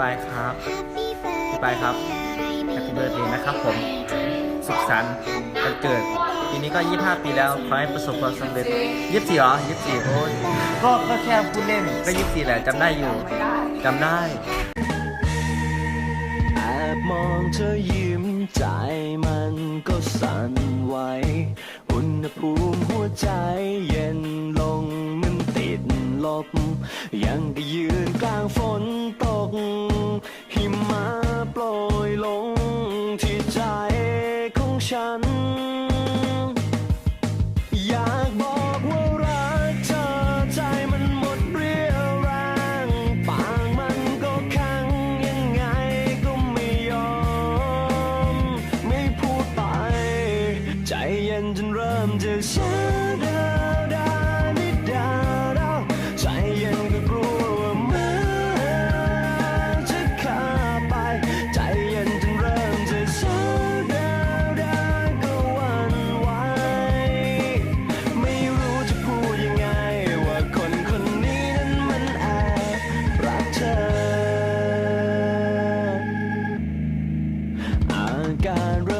ปายครับพี่ปายครับแฮปปี้เบิร์ดเดย์นะครับผม สุขสันต์วันเกิดปีนี้ก็ 25 ปีแล้ว ขอให้ประสบความสำเร็จ 24เหรอ 24 โอ้ยก็ก็แค่พูดเล่น ก็ 24 แหละจำได้อยู่จำได้แอบมองเธอยิ้มใจมันก็สั่นไหวอุณหภูมิหัวใจเย็น บ ยังได้ยืนกลางฝนตก หิมะโปรยลงที่ใจของฉัน อยากบอกว่ารักเธอใจมันหมดเรี่ยวแรงปากมันก็คังยังไงก็ไม่ยอม ไม่พูดไป ใจเย็นจนเริ่มจะช้ การเริ่